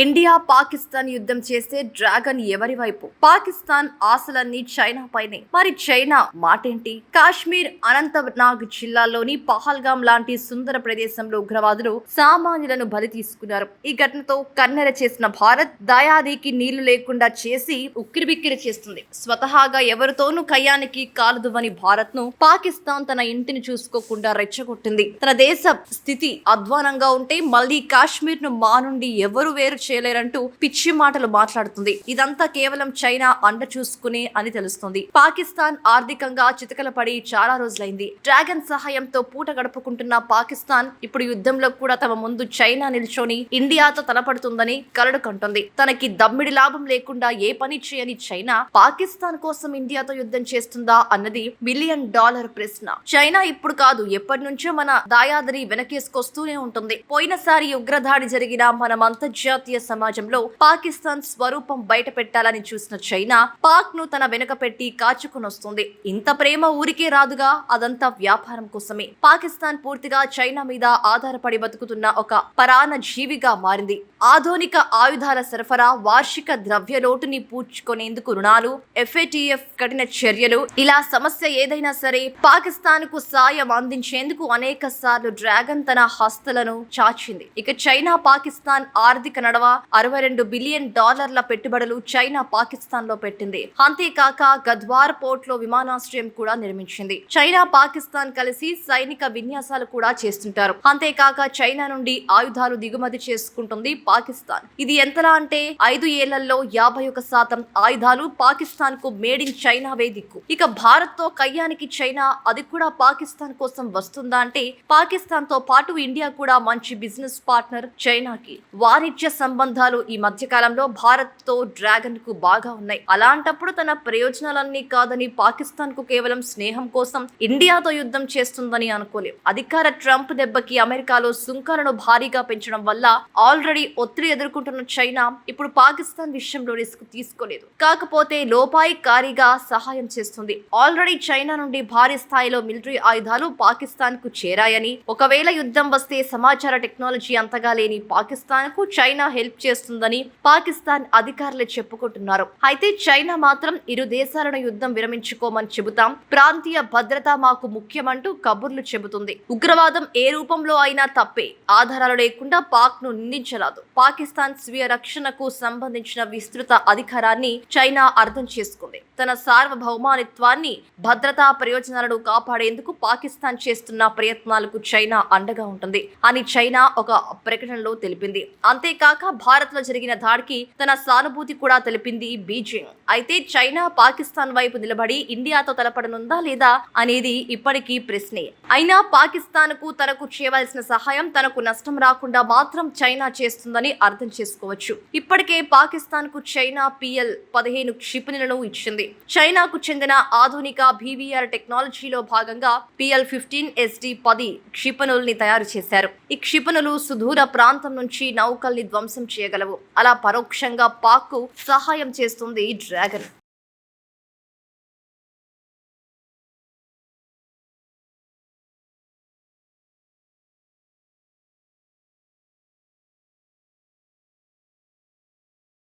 India Pakistan యుద్ధం చేస్తే dragon ఎవరి వైపు? పాకిస్తాన్ ఆశలన్నీ చైనా పైనే. మరి చైనా మాటేంటి? కాశ్మీర్ అనంతనాగ్ జిల్లాలోని పహల్గాం లాంటి సుందర ప్రదేశంలో ఉగ్రవాదులు సామాన్యులను బలి తీసుకున్నారు. ఈ ఘటనతో కన్నెర చేసిన భారత్ దయాదికి నీళ్ళు లేకుండా చేసి ఉక్కిరిబిక్కిరి చేస్తుంది. స్వతహాగా ఎవరితోనూ కయ్యానికి కాలదువని భారత్ను పాకిస్తాన్ తన ఇంటిని చూసుకోకుండా రెచ్చగొట్టింది. తన దేశ స్థితి అధ్వానంగా ఉంటే మళ్ళీ కాశ్మీర్ను మా నుండి ఎవరు వేరు చేయలేరంటూ పిచ్చి మాటలు మాట్లాడుతుంది. ఇదంతా కేవలం చైనా అండ చూసుకునే అని తెలుస్తుంది. పాకిస్తాన్ ఆర్థికంగా చితకల పడి చాలా రోజులైంది. డ్రాగన్ సహాయంతో పూట గడుపుకుంటున్న పాకిస్తాన్ ఇప్పుడు యుద్ధంలో కూడా తమ ముందు చైనా నిల్చొని ఇండియాతో తలపడుతుందని కలడు కంటుంది. తనకి దమ్మిడి లాభం లేకుండా ఏ పని చేయని చైనా పాకిస్తాన్ కోసం ఇండియాతో యుద్ధం చేస్తుందా అన్నది మిలియన్ డాలర్ ప్రశ్న. చైనా ఇప్పుడు కాదు ఎప్పటి నుంచో మన దాయాదిని వెనకేసుకొస్తూనే ఉంటుంది. పోయినసారి ఉగ్రదాడి జరిగిన మనం అంతర్జాతీయ సమాజంలో పాకిస్తాన్ స్వరూపం బయట పెట్టాలని చూసిన చైనా పాక్ను తన వెనుక పెట్టి కాచుకునొస్తుంది. ఇంత ప్రేమ ఊరికే రాదుగా అదంతా వ్యాపారం కోసమే. పాకిస్తాన్ పూర్తిగా చైనా మీద ఆధారపడి బతుకుతున్న ఒక పరాణ జీవిగా మారింది. ఆధునిక ఆయుధాల సరఫరా వార్షిక ద్రవ్య లోటుని పూడ్చుకునేందుకు రుణాలు ఎఫ్ఏటిఎఫ్ కఠిన చర్యలు ఇలా సమస్య ఏదైనా సరే పాకిస్తాన్కు సాయం అందించేందుకు అనేక సార్లు డ్రాగన్ తన హస్తలను చాచింది. ఇక చైనా పాకిస్తాన్ ఆర్థిక నడవ అరవై రెండు బిలియన్ డాలర్ల పెట్టుబడులు చైనా పాకిస్తాన్లో పెట్టింది. అంతేకాక గద్వార్ పోర్ట్లో విమానాశ్రయం కూడా నిర్మించింది. చైనా పాకిస్తాన్ కలిసి సైనిక విన్యాసాలు కూడా చేస్తుంటారు. అంతేకాక చైనా నుండి ఆయుధాలు దిగుమతి చేసుకుంటుంది పాకిస్తాన్. ఇది ఎంతలా అంటే ఐదు ఏళ్ళలో యాభై ఒక శాతం ఆయుధాలు పాకిస్తాన్కు మేడ్ ఇన్ చైనా వేదిక్కు ఇక భారత్తో కయ్యానికి చైనా అది కూడా పాకిస్తాన్ కోసం వస్తుందా అంటే పాకిస్తాన్తో పాటు ఇండియా కూడా మంచి బిజినెస్ పార్ట్నర్ చైనాకి. వాణిజ్య సంబంధాలు ఈ మధ్య కాలంలో భారత్తో డ్రాగన్కు బాగా ఉన్నాయి. అలాంటప్పుడు తన ప్రయోజనాలన్నీ కాదని పాకిస్తాన్కు కేవలం స్నేహం కోసం ఇండియాతో యుద్ధం చేస్తుందని అనుకోలేం. అధికార ట్రంప్ దెబ్బకి అమెరికాలో సుంకాలను భారీగా పెంచడం వల్ల ఆల్రెడీ ఒత్తిడి ఎదుర్కొంటున్న చైనా ఇప్పుడు పాకిస్తాన్ విషయంలో రిస్క్ తీసుకోలేదు. కాకపోతే లోపాయికారిగా సహాయం చేస్తుంది. ఆల్రెడీ చైనా నుండి భారీ స్థాయిలో మిలిటరీ ఆయుధాలు పాకిస్తాన్కు చేరాయని ఒకవేళ యుద్ధం వస్తే సమాచార టెక్నాలజీ అంతగా లేని పాకిస్తాన్కు చైనా హెల్ప్ చేస్తుందని పాకిస్తాన్ అధికారులు చెప్పుకుంటున్నారు. అయితే చైనా మాత్రం ఇరు దేశాలను యుద్ధం విరమించుకోమని చెబుతాం. ప్రాంతీయ భద్రత మాకు ముఖ్యమంటూ కబుర్లు చెబుతుంది. ఉగ్రవాదం ఏ రూపంలో అయినా తప్పే. ఆధారాలు లేకుండా పాక్ను నిందించరాదు. పాకిస్తాన్ స్వీయ రక్షణకు సంబంధించిన విస్తృత అధికారాన్ని చైనా అర్థం చేసుకుంది. తన సార్వభౌమానిత్వాన్ని భద్రతా ప్రయోజనాలను కాపాడేందుకు పాకిస్తాన్ చేస్తున్న ప్రయత్నాలకు చైనా అండగా ఉంటుంది అని చైనా ఒక ప్రకటనలో తెలిపింది. అంతేకాక భారత్లో జరిగిన దాడికి తన సానుభూతి కూడా తెలిపింది బీజింగ్. అయితే చైనా పాకిస్తాన్ వైపు నిలబడి ఇండియాతో తలపడనుందా లేదా అనేది ఇప్పటికీ ప్రశ్నే. అయినా పాకిస్తాన్కు తనకు చేయవలసిన సహాయం తనకు నష్టం రాకుండా మాత్రం చైనా చేస్తుందని అర్థం చేసుకోవచ్చు. ఇప్పటికే పాకిస్తాన్కు చైనా పిఎల్ పదిహేను క్షిపణులను ఇచ్చింది. చైనాకు చెందిన ఆధునిక బీవీఆర్ టెక్నాలజీలో భాగంగా పిఎల్ ఫిఫ్టీన్ ఎస్డి పది క్షిపణుల్ని తయారు చేశారు. ఈ క్షిపణులు సుదూర ప్రాంతం నుంచి నౌకల్ని ధ్వంసం చేయగలవు. అలా పరోక్షంగా పాక్కు సహాయం చేస్తుంది డ్రాగన్.